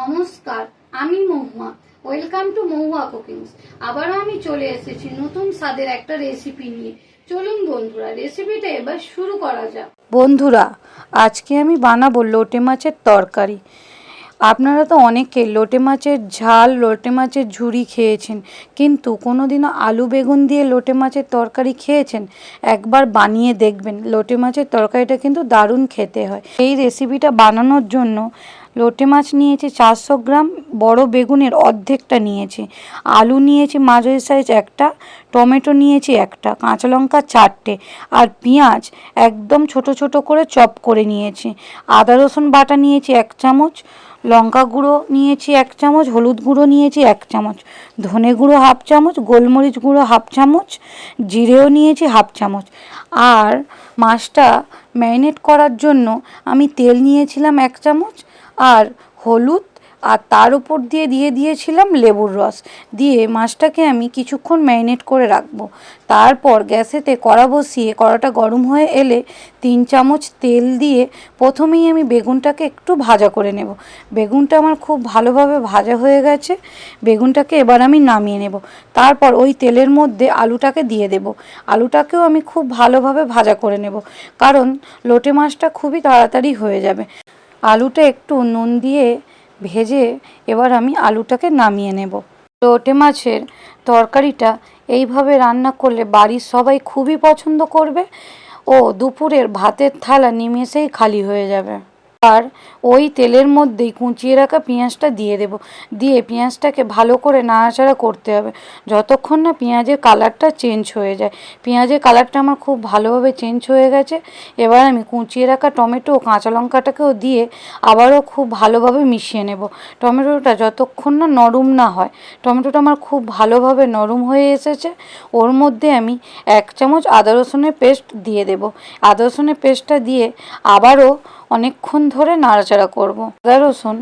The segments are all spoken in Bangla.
নমস্কার, আমি Mahua. Welcome to Mahua cookings আবারও আমি চলে এসেছি নতুন স্বাদের একটা রেসিপি নিয়ে। চলুন বন্ধুরা রেসিপিটা এবার শুরু করা যাক। বন্ধুরা, আজকে আমি বানাবো লোটে মাছের তরকারি। আপনারা তো অনেকে লোটে মাছের ঝাল, লোটে মাছের ঝুড়ি খেয়েছেন, কিন্তু কোনোদিনও আলু বেগুন দিয়ে লোটে মাছের তরকারি খেয়েছেন? একবার বানিয়ে দেখবেন, লোটে মাছের তরকারিটা কিন্তু দারুণ খেতে হয়। এই রেসিপিটা বানানোর জন্য লোটে মাছ নিয়েছি চারশো গ্রাম, বড় বেগুনের অর্ধেকটা নিয়েছি। আলু নিয়েছি মাঝারি সাইজ একটা, টমেটো নিয়েছি একটা, কাঁচা লঙ্কা চারটে, আর পেঁয়াজ একদম ছোট ছোট করে চপ করে নিয়েছি। আদা রসুন বাটা নিয়েছি এক চামচ, লঙ্কা গুঁড়ো নিয়েছি এক চামচ, হলুদ গুঁড়ো নিয়েছি এক চামচ, ধনে গুঁড়ো হাফ চামচ, গোলমরিচ গুঁড়ো হাফ চামচ, জিরেও নিয়েছি হাফ চামচ। আর মাছটা ম্যারিনেট করার জন্য আমি তেল নিয়েছিলাম এক চামচ আর হলুদ আর তার উপর দিয়ে দিয়ে দিয়েছিলাম লেবুর রস। দিয়ে মাছটাকে আমি কিছুক্ষণ ম্যারিনেট করে রাখব। তারপর গ্যাসেতে কড়া বসিয়ে কড়াটা গরম হয়ে এলে তিন চামচ তেল দিয়ে প্রথমেই আমি বেগুনটাকে একটু ভাজা করে নেব। বেগুনটা আমার খুব ভালোভাবে ভাজা হয়ে গেছে। বেগুনটাকে এবার আমি নামিয়ে নেব। তারপর ওই তেলের মধ্যে আলুটাকে দিয়ে দেব। আলুটাকেও আমি খুব ভালোভাবে ভাজা করে নেব। কারণ লোটে মাছটা খুবই তাড়াতাড়ি হয়ে যাবে। আলুটা একটু নুন দিয়ে ভেজে এবার আমি আলুটাকে নামিয়ে নেব। লোটে মাছের তরকারিটা এইভাবে রান্না করলে বাড়ির সবাই খুবই পছন্দ করবে ও দুপুরের ভাতের থালা নিমেষেই খালি হয়ে যাবে। আর ওই তেলের মধ্যেই কুঁচিয়ে রাখা পেঁয়াজটা দিয়ে দেব। দিয়ে পেঁয়াজটাকে ভালো করে নাড়াচাড়া করতে হবে। যতক্ষণ না পেঁয়াজের কালারটা চেঞ্জ হয়ে যায়। পেঁয়াজের কালারটা আমার খুব ভালোভাবে চেঞ্জ হয়ে গেছে। এবার আমি কুঁচিয়ে রাখা টমেটো ও কাঁচা লঙ্কাটাকেও দিয়ে আবারও খুব ভালোভাবে মিশিয়ে নেব। টমেটোটা যতক্ষণ না নরম না হয়, টমেটোটা আমার খুব ভালোভাবে নরম হয়ে এসেছে। ওর মধ্যে আমি এক চামচ আদা রসুনের পেস্ট দিয়ে দেব। আদা রসুনের পেস্টটা দিয়ে আবারও অনেকক্ষণ ধরে নাড়াচাড়া করব। আদা, রসুন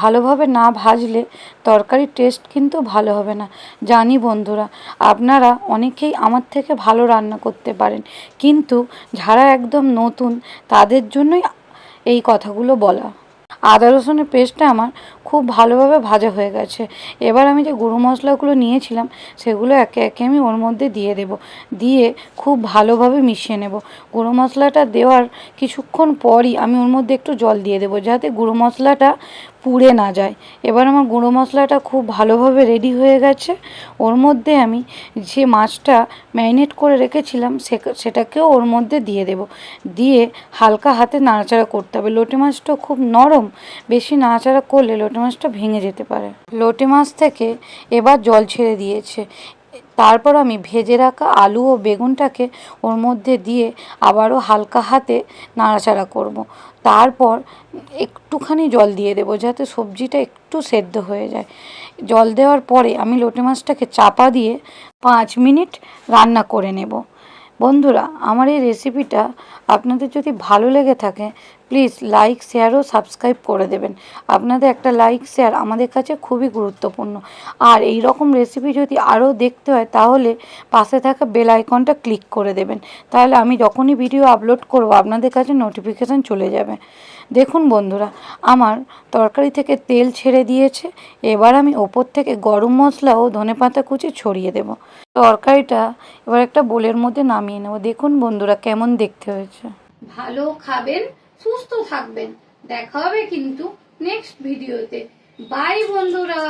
ভালোভাবে না ভাজলে তরকারির টেস্ট কিন্তু ভালো হবে না। জানি বন্ধুরা, আপনারা অনেকেই আমার থেকে ভালো রান্না করতে পারেন, কিন্তু যারা একদম নতুন তাদের জন্যই এই কথাগুলো বলা। আদা, রসুনের পেস্টটা আমার খুব ভালোভাবে ভাজা হয়ে গেছে। এবার আমি যে গুঁড়ো মশলাগুলো নিয়েছিলাম, সেগুলো একে একে আমি ওর মধ্যে দিয়ে দেব। দিয়ে খুব ভালোভাবে মিশিয়ে নেব। গুঁড়ো মশলাটা দেওয়ার কিছুক্ষণ পরই আমি ওর মধ্যে একটু জল দিয়ে দেবো, যাতে গুঁড়ো মশলাটা পুড়ে না যায়। এবার আমার গুঁড়ো মশলাটা খুব ভালোভাবে রেডি হয়ে গেছে। ওর মধ্যে আমি যে মাছটা ম্যারিনেট করে রেখেছিলাম সেটাকেও ওর মধ্যে দিয়ে দেব। দিয়ে হালকা হাতে নাড়াচাড়া করতে হবে। লোটে মাছটা খুব নরম, বেশি নাড়াচাড়া করলে লোটে মাছটা ভেঙে যেতে পারে। লোটে মাছ থেকে এবার জল ছেড়ে দিয়েছে। তারপর আমি ভেজে রাখা আলু ও বেগুনটাকে ওর মধ্যে দিয়ে আবারও হালকা হাতে নাড়াচাড়া করব। তারপর একটুখানি জল দিয়ে দেবো যাতে সবজিটা একটু সেদ্ধ হয়ে যায়। জল দেওয়ার পরে আমি লোটে মাছটাকে চাপা দিয়ে পাঁচ মিনিট রান্না করে নেব। বন্ধুরা, আমার এই রেসিপিটা আপনাদের যদি ভালো লেগে থাকে প্লিজ লাইক শেয়ার ও সাবস্ক্রাইব করে দেবেন। আপনাদের একটা লাইক শেয়ার আমাদের কাছে খুবই গুরুত্বপূর্ণ। আর এই রকম রেসিপি যদি আরও দেখতে হয়, তাহলে পাশে থাকা বেল আইকনটা ক্লিক করে দেবেন। তাহলে আমি যখনই ভিডিও আপলোড করব, আপনাদের কাছে নোটিফিকেশান চলে যাবে। দেখুন বন্ধুরা, আমার তরকারি থেকে তেল ছেড়ে দিয়েছে। এবার আমি ওপর থেকে গরম মশলা ও ধনেপাতা কুচি ছড়িয়ে দেব। তরকারিটা এবার একটা বোলের মধ্যে নামিয়ে নেব। দেখুন বন্ধুরা কেমন দেখতে হয়েছে। ভালো খাবেন, সুস্থ থাকবেন। দেখা হবে কিন্তু নেক্সট ভিডিওতে বাই বন্ধুরা।